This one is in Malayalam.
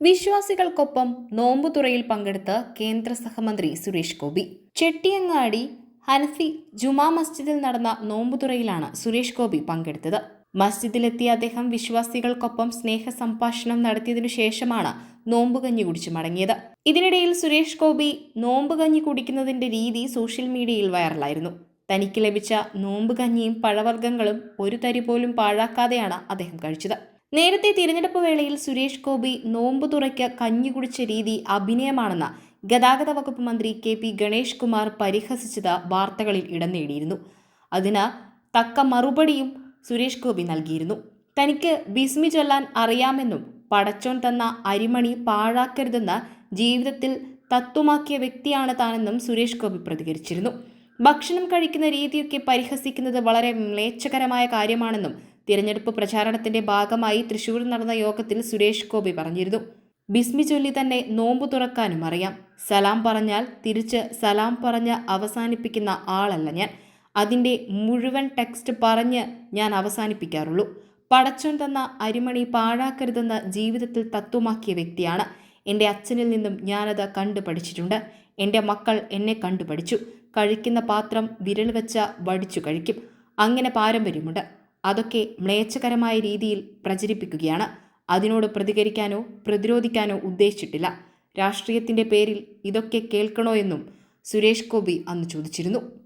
വിശ്വാസികൾക്കൊപ്പം നോമ്പുതുറയിൽ പങ്കെടുത്ത് കേന്ദ്ര സഹമന്ത്രി സുരേഷ് ഗോപി. ചെട്ടിയങ്ങാടി ഹനഫി ജുമാ മസ്ജിദിൽ നടന്ന നോമ്പുതുറയിലാണ് സുരേഷ് ഗോപി പങ്കെടുത്തത്. മസ്ജിദിലെത്തിയ അദ്ദേഹം വിശ്വാസികൾക്കൊപ്പം സ്നേഹ സംഭാഷണം നടത്തിയതിനു ശേഷമാണ് നോമ്പുകഞ്ഞി കുടിച്ചു മടങ്ങിയത്. ഇതിനിടയിൽ സുരേഷ് ഗോപി നോമ്പുകഞ്ഞി കുടിക്കുന്നതിന്റെ രീതി സോഷ്യൽ മീഡിയയിൽ വൈറലായിരുന്നു. തനിക്ക് ലഭിച്ച നോമ്പുകഞ്ഞിയും പഴവർഗങ്ങളും ഒരു തരി പോലും പാഴാക്കാതെയാണ് അദ്ദേഹം കഴിച്ചത്. നേരത്തെ തിരഞ്ഞെടുപ്പ് വേളയിൽ സുരേഷ് ഗോപി നോമ്പു തുറയ്ക്ക് കഞ്ഞി കുടിച്ച രീതി അഭിനയമാണെന്ന് ഗതാഗത വകുപ്പ് മന്ത്രി കെ പി ഗണേഷ് കുമാർ പരിഹസിച്ചത് വാർത്തകളിൽ ഇടം നേടിയിരുന്നു. അതിന് തക്ക മറുപടിയും സുരേഷ് ഗോപി നൽകിയിരുന്നു. തനിക്ക് ബിസ്മി ചൊല്ലാൻ അറിയാമെന്നും പടച്ചോൻ തന്ന അരിമണി പാഴാക്കരുതെന്ന് ജീവിതത്തിൽ തത്വമാക്കിയ വ്യക്തിയാണ് താനെന്നും സുരേഷ് ഗോപി പ്രതികരിച്ചിരുന്നു. ഭക്ഷണം കഴിക്കുന്ന രീതിയൊക്കെ പരിഹസിക്കുന്നത് വളരെ മ്ലേച്ഛകരമായ കാര്യമാണെന്നും തിരഞ്ഞെടുപ്പ് പ്രചാരണത്തിന്റെ ഭാഗമായി തൃശൂരിൽ നടന്ന യോഗത്തിൽ സുരേഷ് ഗോപി പറഞ്ഞിരുന്നു. ബിസ്മി ചൊല്ലി തന്നെ നോമ്പു തുറക്കാനും അറിയാം. സലാം പറഞ്ഞാൽ തിരിച്ച് സലാം പറഞ്ഞ് അവസാനിപ്പിക്കുന്ന ആളല്ല ഞാൻ. അതിന്റെ മുഴുവൻ ടെക്സ്റ്റ് പറഞ്ഞ് ഞാൻ അവസാനിപ്പിക്കാറുള്ളൂ. പടച്ചോൻ തന്ന അരിമണി പാഴാക്കരുതെന്ന് ജീവിതത്തിൽ തത്വമാക്കിയ വ്യക്തിയാണ്. എന്റെ അച്ഛനിൽ നിന്നും ഞാനത് കണ്ടു പഠിച്ചിട്ടുണ്ട്. എന്റെ മക്കൾ എന്നെ കണ്ടു പഠിച്ചു. കഴിക്കുന്ന പാത്രം വിരൽ വെച്ച വടിച്ചു കഴിക്കും. അങ്ങനെ പാരമ്പര്യമുണ്ട്. അതൊക്കെ മ്ലേച്ഛകരമായ രീതിയിൽ പ്രചരിപ്പിക്കുകയാണ്. അതിനോട് പ്രതികരിക്കാനോ പ്രതിരോധിക്കാനോ ഉദ്ദേശിച്ചിട്ടില്ല. രാഷ്ട്രീയത്തിന്റെ പേരിൽ ഇതൊക്കെ കേൾക്കണോ എന്നും സുരേഷ് ഗോപി അന്ന് ചോദിച്ചിരുന്നു.